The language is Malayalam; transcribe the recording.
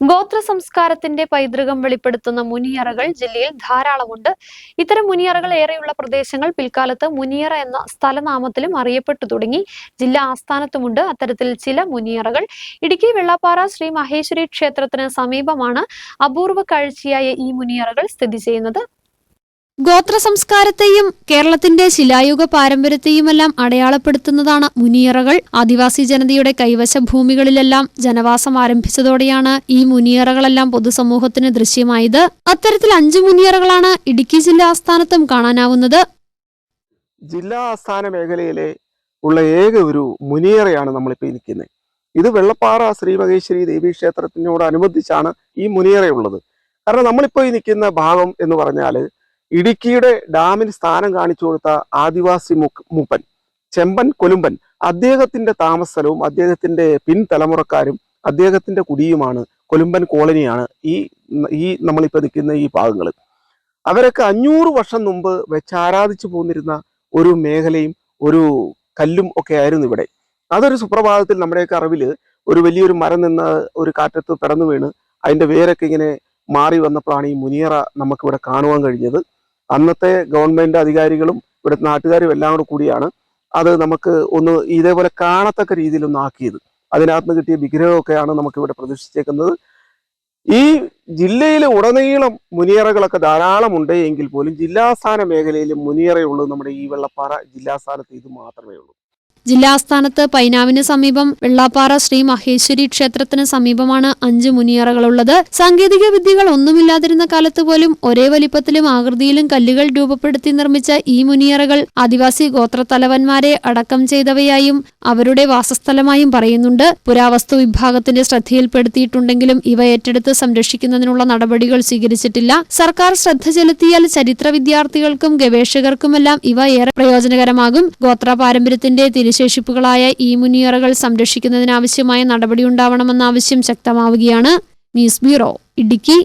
ഗോത്ര സംസ്കാരത്തിന്റെ പൈതൃകം വെളിപ്പെടുത്തുന്ന മുനിയറകൾ ജില്ലയിൽ ധാരാളമുണ്ട്. ഇത്തരം മുനിയറകൾ ഏറെയുള്ള പ്രദേശങ്ങൾ പിൽക്കാലത്ത് മുനിയറ എന്ന സ്ഥലനാമത്തിലും അറിയപ്പെട്ടു തുടങ്ങി. ജില്ലാ ആസ്ഥാനത്തുമുണ്ട് അത്തരത്തിൽ ചില മുനിയറകൾ. ഇടുക്കി വെള്ളാപ്പാറ ശ്രീ മഹേശ്വരി ക്ഷേത്രത്തിന് സമീപമാണ് അപൂർവ കാഴ്ചയായ ഈ മുനിയറകൾ സ്ഥിതി ചെയ്യുന്നത്. ഗോത്ര സംസ്കാരത്തെയും കേരളത്തിന്റെ ശിലായുഗ പാരമ്പര്യത്തെയുമെല്ലാം അടയാളപ്പെടുത്തുന്നതാണ് മുനിയറകൾ. ആദിവാസി ജനതയുടെ കൈവശ ഭൂമികളിലെല്ലാം ജനവാസം ആരംഭിച്ചതോടെയാണ് ഈ മുനിയറകളെല്ലാം പൊതുസമൂഹത്തിന് ദൃശ്യമായത്. അത്തരത്തിൽ അഞ്ച് മുനിയറകളാണ് ഇടുക്കി ജില്ലാ ആസ്ഥാനത്തും കാണാനാവുന്നത്. ജില്ലാ ആസ്ഥാന മേഖലയിലെ ഉള്ള ഏക ഒരു മുനിയറയാണ് നമ്മളിപ്പോൾ ഇരിക്കുന്നത് ഇത് വെള്ളപ്പാറ ശ്രീ മഹേശ്വരി ദേവീ ക്ഷേത്രത്തിനോടനുബന്ധിച്ചാണ് ഈ മുനിയറയുള്ളത്. കാരണം നമ്മളിപ്പോൾ ഈ നിൽക്കുന്ന ഭാഗം എന്ന് പറഞ്ഞാൽ ഇടുക്കിയുടെ ഡാമിന് സ്ഥാനം കാണിച്ചു കൊടുത്ത ആദിവാസി മൂപ്പൻ ചെമ്പൻ കൊലുമ്പൻ അദ്ദേഹത്തിന്റെ താമസസ്ഥലവും അദ്ദേഹത്തിന്റെ പിൻതലമുറക്കാരും അദ്ദേഹത്തിന്റെ കുടിയുമാണ് കൊലുമ്പൻ കോളനിയാണ് ഈ ഈ നമ്മളിപ്പോൾ നിൽക്കുന്ന ഈ ഭാഗങ്ങൾ. അവരൊക്കെ അഞ്ഞൂറ് വർഷം മുമ്പ് വെച്ച് ആരാധിച്ചു പോന്നിരുന്ന ഒരു മേഖലയും ഒരു കല്ലും ഒക്കെ ആയിരുന്നു ഇവിടെ. അതൊരു സുപ്രഭാതത്തിൽ നമ്മുടെയൊക്കെ അറിവിൽ ഒരു വലിയൊരു മരം നിന്ന് ഒരു കാറ്റത്ത് പിടന്നു വീണ് അതിന്റെ വേരൊക്കെ ഇങ്ങനെ മാറി വന്നപ്പോഴാണ് ഈ മുനിയറ നമുക്കിവിടെ കാണുവാൻ കഴിഞ്ഞത്. അന്നത്തെ ഗവൺമെന്റ് അധികാരികളും ഇവിടുത്തെ നാട്ടുകാരും എല്ലാം കൂടെ കൂടിയാണ് അത് നമുക്ക് ഒന്ന് ഇതേപോലെ കാണത്തക്ക രീതിയിൽ ഒന്ന് ആക്കിയത്. അതിനകത്ത് കിട്ടിയ വിഗ്രഹമൊക്കെയാണ് നമുക്ക് ഇവിടെ പ്രതിഷ്ഠിച്ചേക്കുന്നത് ഈ ജില്ലയിൽ ഉടനീളം മുനിയറകളൊക്കെ ധാരാളം ഉണ്ട് എങ്കിൽ പോലും ജില്ലാസ്ഥാന മേഖലയിൽ മുനിയറയുള്ളത് നമ്മുടെ ഈ വെള്ളപ്പാറ ജില്ലാസ്ഥാനത്ത് ഇത് മാത്രമേ ഉള്ളൂ. ജില്ലാ ആസ്ഥാനത്ത് പൈനാവിന് സമീപം വെള്ളാപ്പാറ ശ്രീ മഹേശ്വരി ക്ഷേത്രത്തിന് സമീപമാണ് അഞ്ച് മുനിയറകളുള്ളത്. സാങ്കേതിക വിദ്യകൾ ഒന്നുമില്ലാതിരുന്ന കാലത്ത് പോലും ഒരേ വലിപ്പത്തിലും ആകൃതിയിലും കല്ലുകൾ രൂപപ്പെടുത്തി നിർമ്മിച്ച ഈ മുനിയറകൾ ആദിവാസി ഗോത്രത്തലവന്മാരെ അടക്കം ചെയ്തവയായും അവരുടെ വാസസ്ഥലമായും പറയുന്നുണ്ട്. പുരാവസ്തു വിഭാഗത്തിന്റെ ശ്രദ്ധയിൽപ്പെടുത്തിയിട്ടുണ്ടെങ്കിലും ഇവ ഏറ്റെടുത്ത് സംരക്ഷിക്കുന്നതിനുള്ള നടപടികൾ സ്വീകരിച്ചിട്ടില്ല. സർക്കാർ ശ്രദ്ധ ചെലുത്തിയാൽ ചരിത്ര വിദ്യാർത്ഥികൾക്കും ഗവേഷകർക്കുമെല്ലാം ഇവ ഏറെ പ്രയോജനകരമാകും. ഗോത്ര പാരമ്പര്യത്തിന്റെ തിരുശേഷിപ്പുകളായ ഈ മുനിയറകൾ സംരക്ഷിക്കുന്നതിനാവശ്യമായ നടപടിയുണ്ടാവണമെന്ന ആവശ്യം ശക്തമാവുകയാണ്. News bureau Idukki.